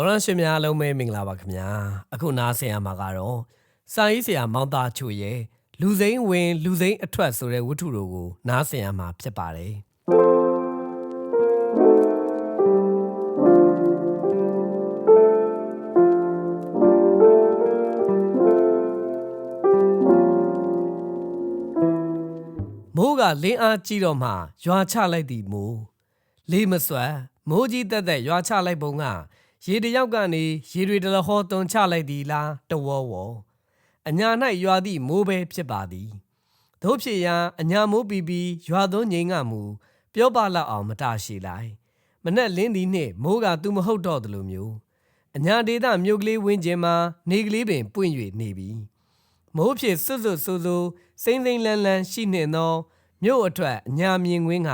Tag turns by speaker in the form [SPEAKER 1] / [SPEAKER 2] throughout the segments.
[SPEAKER 1] တော်ရရှင်များအားလုံးပဲမင်္ဂလာပါခင်ဗျာအခုနားဆင်ရမှာကတော့စာရေးဆရာမောင်သားချိုရဲ့လူစိမ်းဝင် လူစိမ်းအထွက်ဆိုတဲ့ဝတ္ထုတို့ကိုနားဆင်ရမှာဖြစ်ပါတယ်မိုးကလင်းအားကြီးတော့မှရွာချလိုက်သည်မိုးလေးမစွမ်းမိုးကြီးတက်တက်ရွာချလိုက်ပုံက ရေတယောက်ကနေရေတွေတလဟောသွန်ချလိုက်သည်လားတဝောဝောအညာ၌ရွာသည့်မိုးပဲဖြစ်ပါသည်တို့ဖြစ်ရာအညာမိုးပီပီရွာသွန်းငိမ်ကမူပြောပါလောက်အောင်မတရှိလိုက်မနဲ့လင်းသည်နှင့်မိုးကသူမဟုတ်တော့သလိုမျိုးအညာဒေသမြို့ကလေးဝင်းကျင်မှာနေကလေးပင်ပွင့်၍နေပြီမိုးဖြစ်စွတ်စွတ်ဆူဆူစိမ့်စိမ့်လန်းလန်းရှိနှင့်သောမြို့အထွက်အညာမြင်ကွင်းက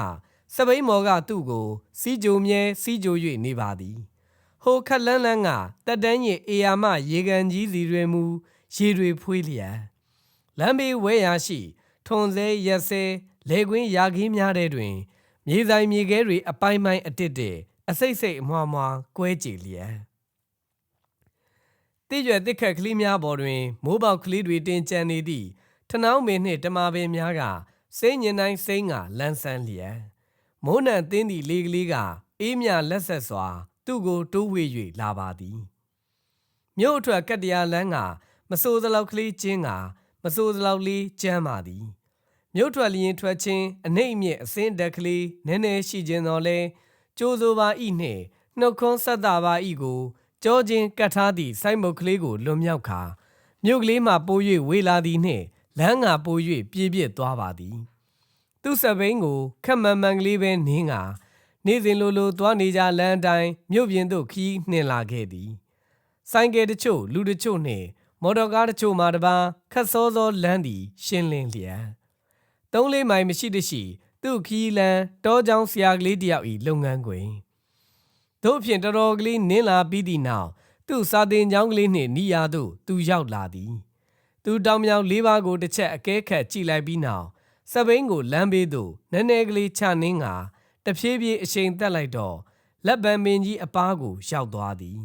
[SPEAKER 1] စပိန်မော်ကသူ့ကိုစီးကြိုမြဲစီးကြို၍နေပါသည် ဟိုခက်လန်းလန်းကတက်တန်းရင်အေယာမရေကန်ကြီးစီတွေမူရေတွေဖွေးလျက်လမ်းဘေးဝဲရာရှိထွန်စဲရက်စဲလေကွင်းရာခင်းများတဲ့တွင် မြေဆိုင်မြေခဲတွေအပိုင်းပိုင်းအတစ်တဲ့အစိတ်စိတ်အမွှားမွှားကွဲကြည်လျက်တိရွယ်တစ်ခက်ကလေးများပေါ်တွင် မိုးပေါက်ကလေးတွေတင်ကြံနေသည့်ထနောင်းပင်နှင့်တမာပင်များကစိမ့်ညင်တိုင်းစိမ့်ကလန်းဆန်းလျက်မိုးနံသင်းသည့်လေကလေးကအေးမြလက်ဆက်စွာ သူ့ကိုတိုးဝေ၍လာပါသည်မြို့အထွက်ကတ္တရာလန်းကမစိုးစလောက်ကလေးကျင်းကမစိုးစလောက်လေးကျမ်းပါသည်မြို့ထွက်လျင်ထွက်ချင်းအနှိမ့်အမြင့်အစင်းတက်ကလေးနည်းနည်းရှိခြင်းတော်လဲကြိုးစိုးပါဤနှင့်နှုတ်ခွန်းဆက်တာပါဤကိုကြောချင်းကတ်ထားသည့်စိုက်မုတ်ကလေးကိုလွန်မြောက်ခါမြို့ကလေးမှပိုး၍ဝေလာသည်နှင့်လမ်းငါပိုး၍ပြေးပြစ်သွားပါသည် သူ့စပိန်ကိုခက်မှန်မှန်ကလေးပဲနင်းက နေ့စဉ်လိုလိုသွားနေကြလမ်းတိုင်းမြို့ပြင်သို့ခီးနှင်လာခဲ့သည်ဆိုင်ကယ်တချို့လူတချို့နှင့်မော်တော်ကားတချို့မှတပါခတ်စောစောလမ်းသည်ရှင်းလင်းလျက်သုံးလေးမိုင်မရှိတရှိသူ့ခီးလန်းတောချောင်းဆရာကလေးတယောက်၏လုပ်ငန်းခွင်တို့ဖြင့်တော်တော်ကလေးနင်းလာပြီးသည့်နောက်သူ့စာတင်ကျောင်းကလေးနှင့်နီးရာသို့သူရောက်လာသည်သူတောင်မြောင်လေးပါးကိုတစ်ချက်အကဲခတ်ကြည့်လိုက်ပြီးနောက်စပိန်ကိုလမ်းဘေးသို့နည်းနည်းကလေးချနှင်းက တဖြည်းဖြည်းအချိန်တက်လိုက်တော့လက်ပံပင်ကြီးအပားကိုရောက်သွားသည်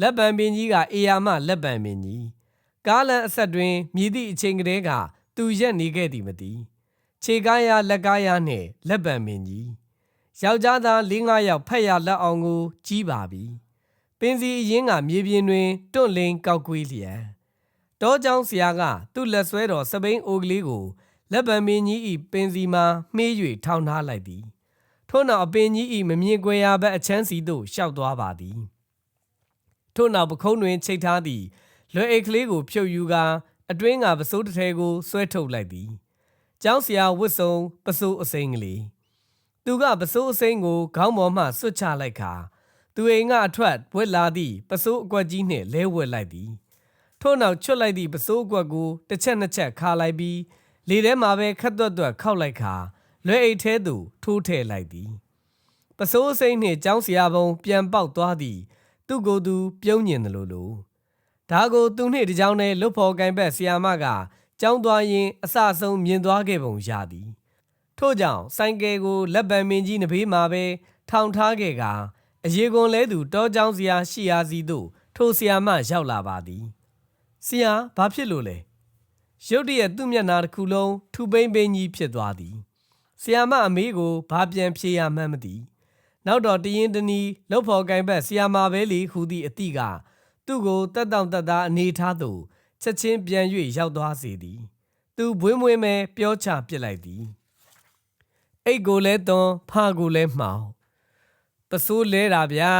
[SPEAKER 1] လက်ပံပင်ကြီးကအေယာမလက်ပံပင်ကြီးကားလန်အဆက်တွင်မြည်သည့်အချိန်ကလေးကသူရက်နေခဲ့သည်မသိခြေကားရလက်ကားရနှင့်လက်ပံပင်ကြီးယောက်ျားသား၄၅ယောက်ဖက်ရလက်အောင်ကိုကြီးပါပြီပင်စီအရင်ကမြေပြင်တွင်တွန့်လင်းကောက်ကွေးလျက်တောကျောင်းဆရာကသူ့လက်ဆွဲတော်စပိန်အိုကလေးကိုလက်ပံမင်းကြီးဤပင်စီမှာမှေး၍ထောင်ထားလိုက်သည် ထို့နောက်အပင်ကြီး၏မမြင်ကွယ်ရာဘက်အချမ်းစီသို့ရှောက်သွားပါသည်ထို့နောက်ပခုံးတွင်ချိတ်ထားသည့်လွယ်အိတ်ကလေးကိုဖြုတ်ယူကာအတွင်းကပစိုးတစ်ထဲကိုဆွဲထုတ်လိုက်သည်ကျောင်းဆရာဝတ်စုံပစိုးအစိမ်းကလေးသူကပစိုးအစိမ်းကိုခေါင်းပေါ်မှဆွတ်ချလိုက်ခါသူအိမ်ကအထွက်ဝက်လာသည့်ပစိုးအကွက်ကြီးနှင့်လဲဝက်လိုက်သည်ထို့နောက်ချွတ်လိုက်သည့်ပစိုးအကွက်ကိုတစ်ချက်နှစ်ချက်ခါလိုက်ပြီးလေထဲမှာပဲခက်သွက်သွက်ခောက်လိုက်ခါ လွယ်အိတ်ထဲသို့ထိုးထည့်လိုက်သည်ပစိုးစိမ့်နှင့်ကြောင်းစရာပုံပြန်ပေါက်သွားသည် သူ့ကိုယ်သူ ပြုံးညင်သလိုလိုဒါကိုသူနှင့်တကြောင်နဲ့လွတ်ဖော်ကင်ဘက်ဆီယာမကကြောင်းသွားရင် အဆအဆုံးမြင်သွားခဲ့ပုံရသည်ထို့ကြောင့်ဆိုင်ကယ်ကိုလက်ပံမင်းကြီးနဘေးမှာပဲထောင်ထားခဲ့ကာအရေကွန်လဲသူတောကြောင်းစရာရှိရာစီသို့ထိုဆီယာမရောက်လာပါသည်ဆီယာဘာဖြစ်လို့လဲရုတ်တရက်သူ့မျက်နှာတစ်ခုလုံးထူပိန်ပိန်ကြီးဖြစ်သွားသည် ဆီယာမအမေးကိုဘာပြန်ဖြေရမှန်းမသိနောက်တော့တရင်တနီလှုပ်ဖော်ကင်ဘက်ဆီယာမာပဲလီဟူသည့်အတိကသူ့ကိုတက်တောင့်တက်သားအနေထားသို့ချက်ချင်းပြန်၍ရောက်သွားစေသည် သူဘွေးမွေးမဲပြောချပစ်လိုက်သည်အိတ်ကိုလဲသွန်ဖာကိုလဲမှောင်ပစိုးလဲတာဗျာ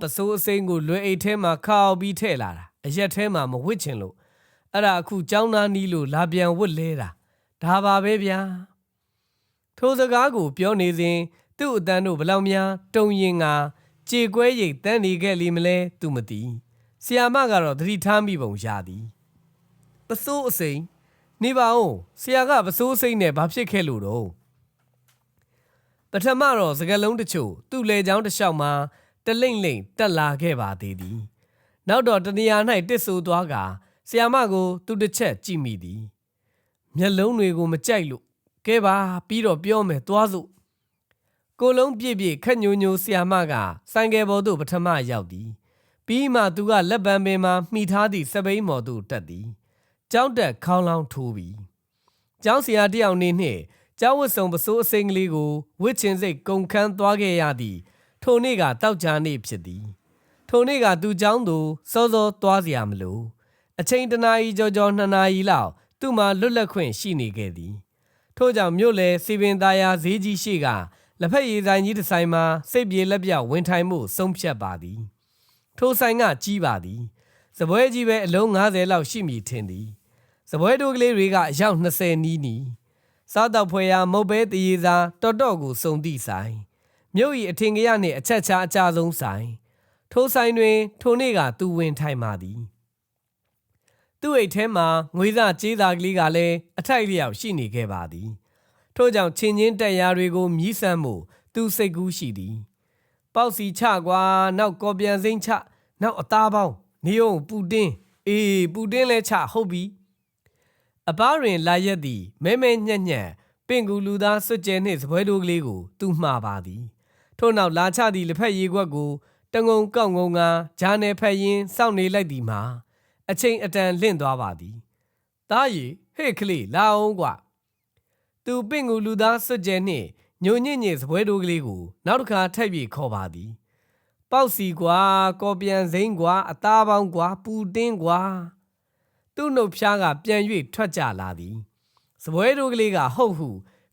[SPEAKER 1] ပစိုးအစိမ်းကိုလွယ်အိတ်ထဲမှာခောက်ပြီးထည့်လာတာအရက်ထဲမှာမဝစ်ချင်လို့အဲ့ဒါအခုចောင်းသားနီးလို့လာပြန်ဝစ်လဲတာဒါပါပဲဗျာ ထိုစကားကိုပြောနေစဉ်သူ့အတန်းတို့ဘလောက်များတုံရင်ကကြေကွဲရိတ်တန်းနေခဲ့လိမလဲသူမသိဆီယာမကတော့သတိထားမိပုံရသည်ပစိုးအစိမ်းနေပါဦးဆရာကပစိုးအစိမ်းနဲ့ဘာဖြစ်ခဲ့လို့တော့ပထမတော့စကလုံးတချို့သူ့လေချောင်းတစ်လျှောက်မှာတလိမ့်လိမ့်တက်လာခဲ့ပါသေးသည်နောက်တော့တနေရာ၌တစ်ဆူသွားကဆီယာမကို သူတစ်ချက်ကြည့်မိသည်မျက်လုံးတွေကိုမကြိုက်လို့ ကဲပါပြီးတော့ပြောမယ်သွားစို့ကိုလုံးပြည့်ပြည့်ခက်ညိုညိုဆီယာမကဆိုင်ကယ်ပေါ်သို့ပထမရောက်သည်ပြီးမှသူကလက်ပံပင်မှာမှီထားသည့်စပိန်မော်သို့တက်သည်ကြောင်းတက်ခေါင်းလောင်းထိုးပြီးကျောင်းဆရာတယောက်နေနှင့်ကျောင်းဝတ်ဆောင်ပစိုးအစိမ်းကလေးကိုဝစ်ချင်စိတ်ကုန်ခန်းသွားခဲ့ရသည် ထိုနေ့ကတောက်ကြနေ့ဖြစ်သည် ထိုနေ့ကသူကျောင်းသို့စောစောသွားစရာမလိုအချိန်တနာရီကြောကြောနှစ်နာရီလောက်သူ့မှာလွတ်လပ်ခွင့်ရှိနေခဲ့သည် ထို့ကြောင့်မြို့လေစီပင်သားယာဈေးကြီးရှိကလက်ဖက်ရည်ဆိုင်ကြီးတစ်ဆိုင်မှာစိတ်ပြေလက်ပြဝင်ထိုင်မှုဆုံးဖြတ်ပါသည်ထိုဆိုင်ကကြီးပါသည်စပွဲကြီးပဲအလုံး90လောက်ရှိမည်ထင်သည်စပွဲတို့ကလေးတွေကအယောက်20နီးနီးစားတော့ဖွယ်ရာမုတ်ပဲတရေစာတော်တော်ကိုစုံသည့်ဆိုင်မြို့၏အထင်ကရနှင့်အချက်ချာအကြဆုံးဆိုင်ထိုဆိုင်တွင် ထိုနေ့ကသူဝင်ထိုင်ပါသည် သူ့အိတ်ထဲမှာငွေစားကြေးသားကလေးကလည်းအထိုက်လျောက်ရှိနေခဲ့ပါသည်ထို့ကြောင့်ချင်းချင်းတက်ရာတွေကိုမြည်ဆန်းမှုသူစိတ်ကူးရှိသည် ပေါက်စီချကွာနောက်ကော်ပြန်စိမ့်ချနောက်အသားပေါင်းနေအောင်ပူတင်းအေးပူတင်းလဲချဟုတ်ပြီအပားတွင်လာရက်သည်မဲမဲညက်ညက်ပင်ကူလူသားစွတ်ကျဲနှင့်စပွဲတို့ကလေးကိုသူမှားပါသည်ထို့နောက်လာချသည့်လက်ဖက်ရည်ခွက်ကိုတငုံကောက်ငုံကဂျာနယ်ဖက်ရင်စောင့်နေလိုက်သည်မှာ အချိန်အတန်လင့်သွားပါသည်တားရီဟေ့ကလေးလာအောင်ကွာသူပင့်ကူလူသားစွတ်ကျဲနှင့်ညိုညင့်ညစ်စပွဲတို့ကလေးကိုနောက်တစ်ခါထပ်ပြီးခေါ်ပါသည်ပေါက်စီကွာကော်ပြန်စိမ့်ကွာအသားပေါင်းကွာပူတင်းကွာသူ့နှုတ်ဖျားကပြန်၍ထွက်ကြလာသည်စပွဲတို့ကလေးကဟုတ်ဟု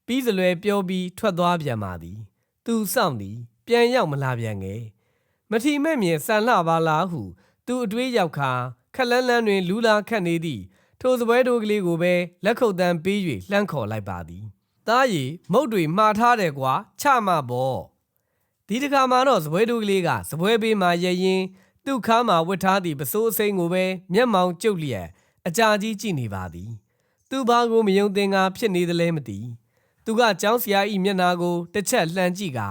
[SPEAKER 1] ပြီးစလွယ်ပြောပြီးထွက်သွားပြန်ပါသည်သူစောင့်သည်ပြန်ရောက်မလာပြန်ငယ်မထီမဲ့မြင်ဆန်လှပါလားဟု သူအတွေးရောက်ခါ ခက်လန်းလန်းတွင် လူလာခတ်နေသည့်ထိုစပွဲတို့ကလေးကိုပဲလက်ခုပ်တန်းပေး၍လှမ်းခေါ်လိုက်ပါသည်သားရီမုတ်တွေမှားထားတယ်ကွာချမပေါ့ဒီတစ်ခါမှတော့စပွဲတို့ကလေးကစပွဲပေးမှရရင်သူ့ခါမှဝတ်ထားသည့်ပစိုးအစိမ်းကိုပဲမျက်မှောင်ကျုပ်လျက်အကြာကြီးကြည့်နေပါသည်သူဘာကိုမယုံသင်္ကာဖြစ်နေသလဲမသိသူကကျောင်းဆရာဤမျက်နာကိုတစ်ချက်လှမ်းကြည့်ကာ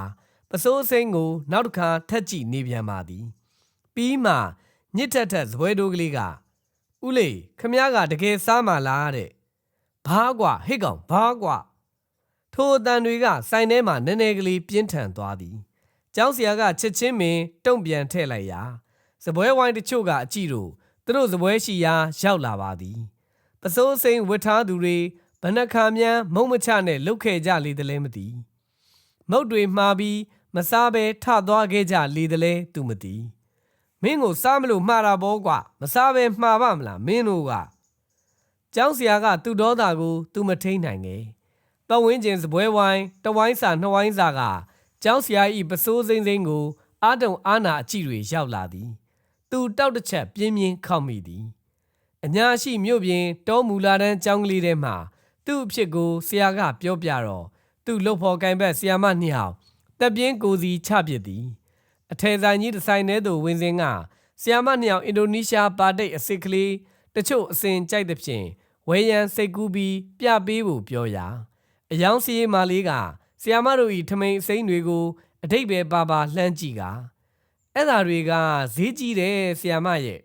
[SPEAKER 1] ပစိုးအစိမ်းကို နောက်တစ်ခါထက်ကြည့်နေပြန်ပါသည်ပြီးမှ ညစ်ထက်ထက်စပွဲတို့ကလေးကဦးလေးခမည်းကတကယ်စားမှလားတဲ့ဘာကွာဟိတ်ကောင်ဘာကွာထိုအတန်တွေကစိုင်ထဲမှာနည်းနည်းကလေးပြင်းထန်သွားသည်ကျောင်းဆရာကချက်ချင်းပင်တုံ့ပြန်ထည့်လိုက်ရာစပွဲဝိုင်းတချို့ကအကြည့်တို့သူတို့စပွဲရှိရာရောက်လာပါသည်ပစိုးစိန်ဝတ်ထားသူတွေဘဏ္ဍခါမြန်းမုံမချနဲ့လုတ်ခဲ့ကြလေတယ်လဲမသိမုတ်တွေမှားပြီးမစားဘဲထသွားခဲ့ကြလေတယ်လဲသူမသိ မင်းကိုစားမလို့မှားတာဘောကွာမစားဘဲမှားပါမလားမင်းတို့ကကျောင်းဆရာကသူ့ဒေါသကိုသူမထိန်နိုင်ငယ်ပတ်ဝန်းကျင်စပွဲဝိုင်းတဝိုင်းစာနှစ်ဝိုင်းစာကကျောင်းဆရာဤပစိုးစိမ့်စိမ့်ကိုအာတုံအာနာအကြည့်တွေရောက်လာသည် သူတောက်တစ်ချက်ပြင်းပြင်းခောက်မိသည်အညာရှိမြို့ပြင်တောမူလာတန်းကျောင်းကလေးထဲမှာသူ့အဖြစ်ကိုဆရာကပြောပြတော့သူ့လှုပ်ဖော်ကင်ဘက်ဆရာမနှစ်ယောက်တက်ပြင်းကိုစီချပစ်သည် အထယ်ဆိုင်ကြီးတစ်ဆိုင်ထဲသို့ဝင်စဉ်ကဆီယာမနှစ်ယောက်အင်ဒိုနီးရှားပါတိတ်အစ်စ်ကလေးတချို့အစဉ်ကြိုက်သဖြင့်ဝဲရန်စိတ်ကူးပြီးပြပေးဖို့ပြောရာအယောင်စီးမာလေးကဆီယာမတို့၏ထမိန်အစိမ်းတွေကိုအတိတ်ပဲပါပါလှမ်းကြည့်ကအဲ့ဓာတွေကဈေးကြီးတယ်ဆီယာမရဲ့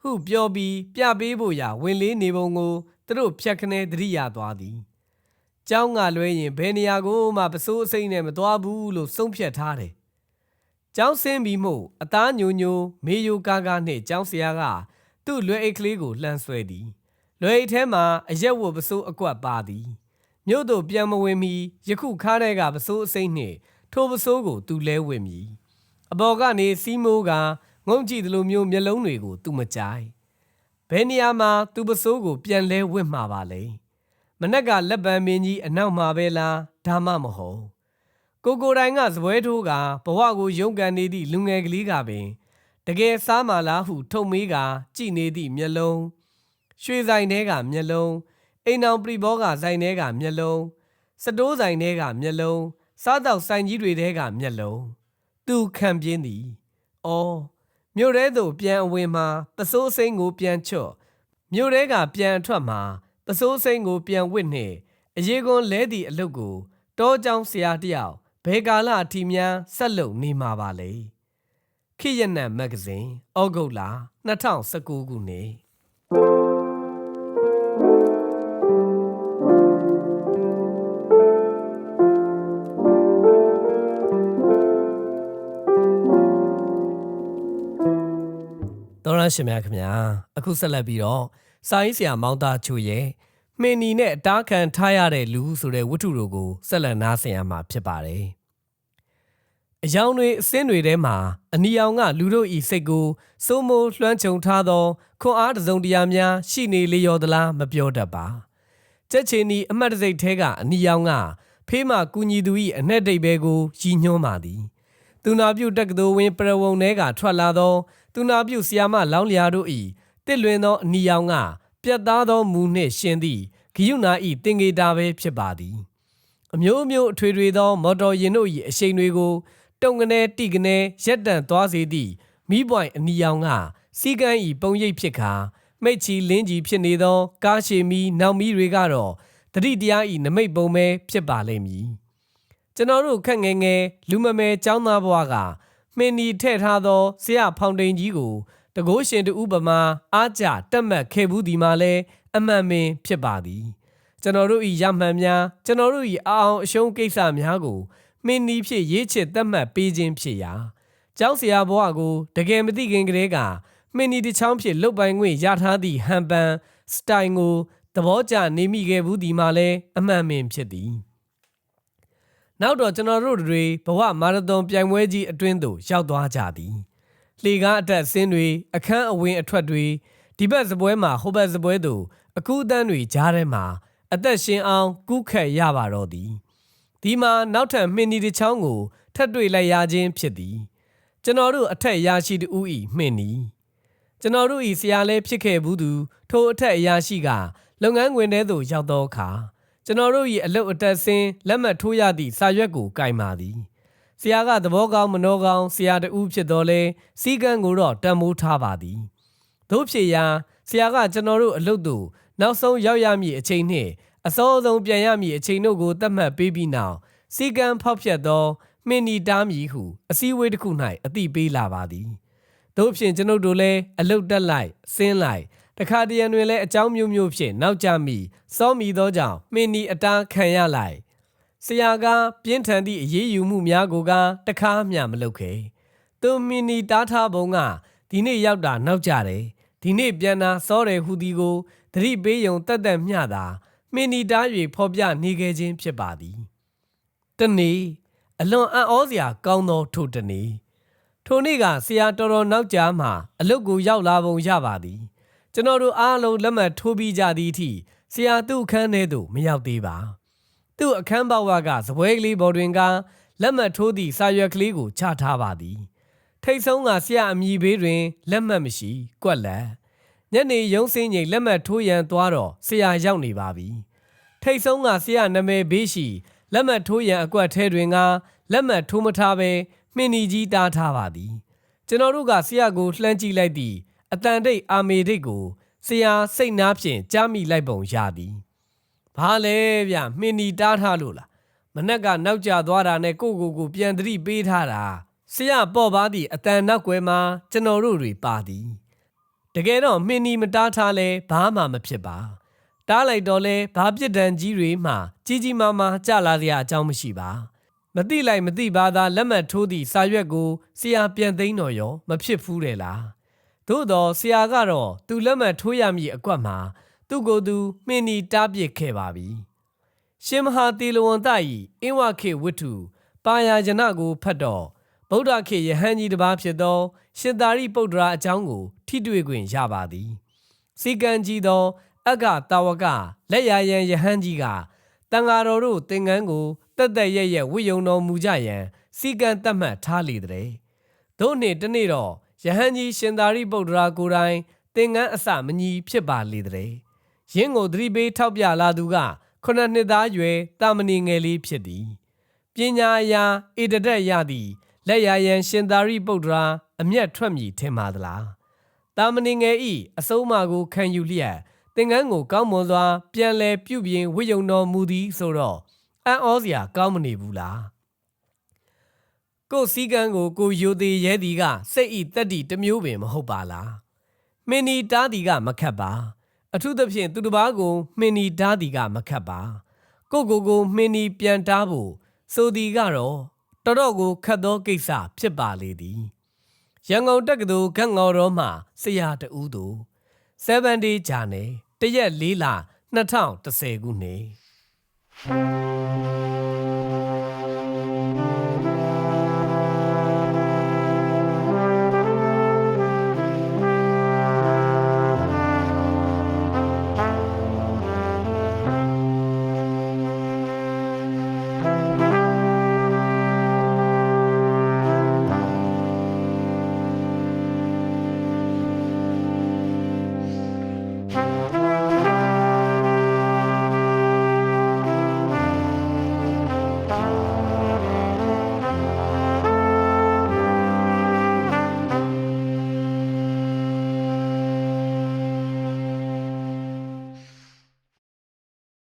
[SPEAKER 1] ဟုပြောပြီးပြပေးဖို့ရာဝင်လေးနေပုံကိုသူတို့ဖြတ်ခနဲသတိရသွားသည်။ကျောင်းကလွဲရင်ဘယ်နေရာကိုမှပစိုးအစိမ့်နဲ့မသွားဘူးလို့ဆုံးဖြတ်ထားတယ်။ ကျောင်းဆင်းပြီးမှအသားညိုညိုမေယိုကားကားနှင့်ကျောင်းဆရာက သူ့လွယ်အိတ်ကလေးကိုလှမ်းဆွဲသည်။လွယ်အိတ်ထဲမှာအရက်ဝတ်ပစိုးအကွက်ပါသည်။မြို့သို့ပြန်မဝင်မီယခုခါးထဲကပစိုးအစိမ့်နှင့် ထိုပစိုးကိုသူလဲဝင်မည်။အပေါ်ကနေစီးမိုးကငုံကြည့်သလိုမျိုးမျက်လုံးတွေကို သူမကြိုက်ဘယ်နေရာမှာသူပစိုးကို ပြန်လဲဝင့်မှာပါလဲမနက်ကလက်ပံမင်းကြီးအနောက်မှာပဲလားဒါမှမဟုတ် ကိုကိုတိုင်းကဇပွဲထိုးကဘဝကိုရုန်းကန်နေသည့်လူငယ်ကလေးကပင် တကယ်စားမလားဟု ထုံမေးကကြည်နေသည့်မျက်လုံးရွှေဆိုင်ထဲကမျက်လုံးအိမ်အောင်ပရိဘောကဆိုင်ထဲကမျက်လုံးစတိုးဆိုင်ထဲကမျက်လုံးစားတောက်ဆိုင်ကြီးတွေထဲကမျက်လုံးသူခံပြင်းသည်။အော်မြို့ထဲသို့ပြန်အဝင်မှာပစိုးစိမ့်ကိုပြန်ချော့မြို့ထဲကပြန်အထွက်မှာပစိုးစိမ့်ကိုပြန်ဝစ်နှင့်အရေကွန်လဲသည့်အလုပ်ကိုတောကြောင်ဆရာတယောက် ဘယ်ကာလအထိများဆက်လုပ်နေမှာပါလဲခိရနံမဂ္ဂဇင်းဩဂုတ်လ2019ခုနှစ်ရှင်များခင်ဗျာအခုဆက်လက်ပြီးတော့စာရေးဆရာမောင်သားချိုရဲ့မင်းနီနဲ့အတားခံထားရတဲ့လူဆိုတဲ့ဝတ္ထုတို့ကိုဆက်လက်နားဆင်ရမှာဖြစ်ပါတယ် အယောင်တွေအစင်းတွေထဲမှာအနီရောင်ကလူတို့ဤစိတ်ကိုစိုးမိုးလွှမ်းခြုံထားသောခွန်အားတစ်စုံတရာများရှိနေလေရောသလားမပြောတတ်ပါကြက်ချီနီအမှတ်တစိတ်ထဲကအနီရောင်ကဖေးမကူညီသူ၏အ내ဒိတ်ဘဲကိုရည်ညွှန်းပါသည်သူနာပြုတက္ကသိုလ်ဝင်ပရဝုံထဲကထွက်လာသောသူနာပြုဆီယာမလောင်းလျာတို့၏တစ်လွင်သောအနီရောင်ကပြတ်သားသောမူနှင့်ရှင်သည့်ဂိယုနာ၏တင်ငေတာပဲဖြစ်ပါသည်အမျိုးအမျိုးအထွေထွေသောမော်တော်ယာဉ်တို့၏အရှိန်တွေကို တုံကနေတိကနေရက်တန့်သွားစေသည့်မိပွိုင်အနီရောင်ကစီကန်း၏ပုံရိပ်ဖြစ်ခါမိတ်ချီလင်းကြီးဖြစ်နေသော ကားရှည်မီနောက်မီတွေကတော့တတိတရား၏နမိတ်ပုံပဲဖြစ်ပါလိမ့်မည်ကျွန်တော်တို့ခက်ငယ်ငယ်လူမမယ်ចောင်းသားဘွားကမင်းဒီထဲ့ထားသောဆရာဖောင်တိန်ကြီးကိုတကိုးရှင်တူဥပမာအားကြတက်မှတ်ခဲ့ဘူးဒီမှာလဲအမှန်ပင်ဖြစ်ပါသည်ကျွန်တော်တို့၏ရမှန်များကျွန်တော်တို့၏အာအောင်အရှုံးကိစ္စများကို မင်းနီးဖြစ်ရေးချစ်သတ်မှတ်ပေးခြင်းဖြစ်ရာကျောင်းဆရာဘွားကိုတကယ်မသိခင်ကတည်းကမင်းနီတစ်ချောင်းဖြစ်လုတ်ပိုင်ခွင့်ရထားသည့်ဟန်ပန်စတိုင်ကိုသဘောကျနေမိခဲ့ဘူးဒီမှာလဲအမှန်ပင်ဖြစ်သည်နောက်တော့ကျွန်တော်တို့တွေဘဝမာရသွန်ပြိုင်ပွဲကြီးအတွင်းသို့ရောက်သွားကြသည်လှေကားအတက်ဆင်းတွေအခန်းအဝင်းအထွက်တွေဒီဘက်စပွဲမှာဟိုဘက်စပွဲသို့အကူအတန်းတွေကြားထဲမှာအသက်ရှင်အောင်ကူးခတ်ရပါတော့သည် ဒီမှာနောက်ထပ်မှင်နီတစ်ချောင်းကိုထပ်တွေ့လိုက်ရခြင်းဖြစ်သည် ကျွန်တော်တို့အထက်ရရှိတူဤမှင်နီကျွန်တော်တို့ဤဆရာလဲဖြစ်ခဲ့ဘူးသူထိုအထက်အရာရှိကလုပ်ငန်းခွင်ထဲသို့ရောက်သောအခါကျွန်တော်တို့၏အလုတ်အတက်ဆင်းလက်မှတ်ထိုးရသည့်စာရွက်ကိုကင်ပါသည်ဆရာကသဘောကောင်းမနှောကောင်းဆရာတူဖြစ်တော်လဲစီကံကိုတော့တန်မိုးထားပါသည်တို့ဖြစ်ရာဆရာကကျွန်တော်တို့အလုတ်သို့နောက်ဆုံးရောက်ရမည့်အချိန်နှင့် အစောဆုံးပြန်ရမည့်အချိန်တို့ကိုသတ်မှတ်ပေးပြီးနောက်စီကံဖောက်ဖျက်သောမင်းနီတားမည်ဟုအစည်းအဝေးတစ်ခု၌အသိပေးလာပါသည်တို့ဖြင့်ကျွန်ုပ်တို့လည်းအလုတ်တက်လိုက်ဆင်းလိုက်တခါတရံတွင်လည်းအကြောင်းမျိုးမျိုးဖြင့်နောက်ကျမိစောမိသောကြောင့်မင်းနီအတားခံရလိုက်ဆရာကပြင်းထန်သည့်အရေးယူမှုများကိုကတခါမျှမလုပ်ခဲ့သူမင်းနီတားထားပုံကဒီနေ့ရောက်တာနောက်ကျတယ်ဒီနေ့ပြန်လာစောတယ်ဟူသည်ကိုသတိပေးယုံတက်တက်မျှတာ မင်းနီတား၍ဖော်ပြနေခဲ့ခြင်းဖြစ်ပါသည်တနေ့အလွန်အံ့ဩစရာကောင်းသောထိုတနေ့ထိုနေ့ကဆရာတော်တော်နောက်ကြားမှအလုတ်ကိုရောက်လာပုံရပါသည် ကျွန်တော်တို့အားလုံးလက်မှတ်ထိုးပြီးကြသည့်အထိဆရာသူ့အခန်းထဲသို့မရောက်သေးပါသူ့အခန်းပေါဝကစပွဲကလေးပေါ်တွင်ကလက်မှတ်ထိုးသည့်စာရွက်ကလေးကိုချထားပါသည် ထိတ်ဆုံးကဆရာအမည်ဘေးတွင်လက်မှတ်မရှိ ကွက်လက် ညနေရုံးစင်းချိန်လက်မှတ်ထိုးရန်သွားတော့ဆရာရောက်နေပါပြီထိတ်ဆုံးကဆရာနာမည်ဘေးရှိလက်မှတ်ထိုးရန်အကွက်ထဲတွင်ကလက်မှတ်ထိုးမထားဘဲမှင်နီကြီးတားထားပါသည်ကျွန်တော်တို့ကဆရာကိုလှမ်းကြည့်လိုက်သည့်အတန်တိတ်အာမေတိတ်ကိုဆရာစိတ်နာဖြင့်ကြားမိလိုက်ပုံရသည်ဘာလဲဗျမှင်နီတားထားလို့လားမနက်ကနောက်ကျသွားတာနဲ့ကိုကိုကိုပြန်သတိပေးထားတာဆရာပေါ့ပါသည့်အတန်နောက်ွယ်မှာကျွန်တော်တို့တွေပါသည် တကယ်တော့မှင်နီမတားထားလဲဘာမှမဖြစ်ပါတားလိုက်တော့လဲဘာပြစ်ဒဏ်ကြီးတွေမှကြီးကြီးမားမားကြလာစရာအကြောင်းမရှိပါမသိလိုက်မသိပါသာလက်မှတ်ထိုးသည့်စာရွက်ကိုဆရာပြန်သိမ်းတော်ရောမဖြစ်ဘူးတယ်လားသို့တော့ဆရာကတော့သူလက်မှတ်ထိုးရမည့်အကွက်မှာသူ့ကိုယ်သူမှင်နီတားပစ်ခဲ့ပါပြီရှင်မဟာတီလဝန္တ၏အင်းဝခေဝတ္ထုပါယာဂျနကိုဖတ်တော့ ဗုဒ္ဓခေယဟန်ကြီးတစ်ပါးဖြစ်သော ရှင်သာရိပုတ္တရာအကြောင်းကို ထိတွေ့ခွင့်ရပါသည်စီကံကြီးသော အက္ခတာဝကလက်ရယံယဟန်ကြီးကတန်ဃာတော်တို့သင်္ကန်းကိုတက်တက်ရက်ရက်ဝိယုံတော်မူကြရန်စီကံတတ်မှတ်ထားလေတဲ့။သို့နှင့်တနေ့တော့ယဟန်ကြီးရှင်သာရိပုတ္တရာကိုယ်တိုင်သင်္ကန်းအစမညီဖြစ်ပါလေတဲ့။ရင်းကိုသတိပေးထောက်ပြလာသူကခုနှစ်နှစ်သားရွယ်တာမဏေငယ်လေးဖြစ်သည်။ပညာအရာဧတတက်ရသည် လက်ရယံရှင်သာရိပုတ္တရာအမျက်ထွက်မြည်ထင်ပါသလား။တာမဏေငယ်ဤအဆုံးအမကိုခံယူလျက်သင်္ကန်းကိုကောင်းမွန်စွာ ပြန်လဲပြုပြင်ဝိယုံတော်မူသည်ဆိုတော့အံ့ဩစရာကောင်းမနေဘူးလားကိုစည်းကမ်းကိုကိုယိုသေးရဲသည်ကစိတ်ဤတက်တီတစ်မျိုးပင်မဟုတ်ပါလားမင်းနီတားသည်ကမခတ်ပါ အထူးသဖြင့်သူတစ်ပါးကိုမင်းနီတားသည်ကမခတ်ပါ ကိုကိုကိုမင်းနီပြန်တားဖို့ဆိုသည်ကတော့ တော်တော်ကိုခတ်သောကိစ္စဖြစ်ပါလေသည်ယရန်ကုန်တက္ကသိုလ်ခန့်ငေါ်တော်မှဆရာတဦးသူ7 day journey တရက်၄လ2010ခုနှစ်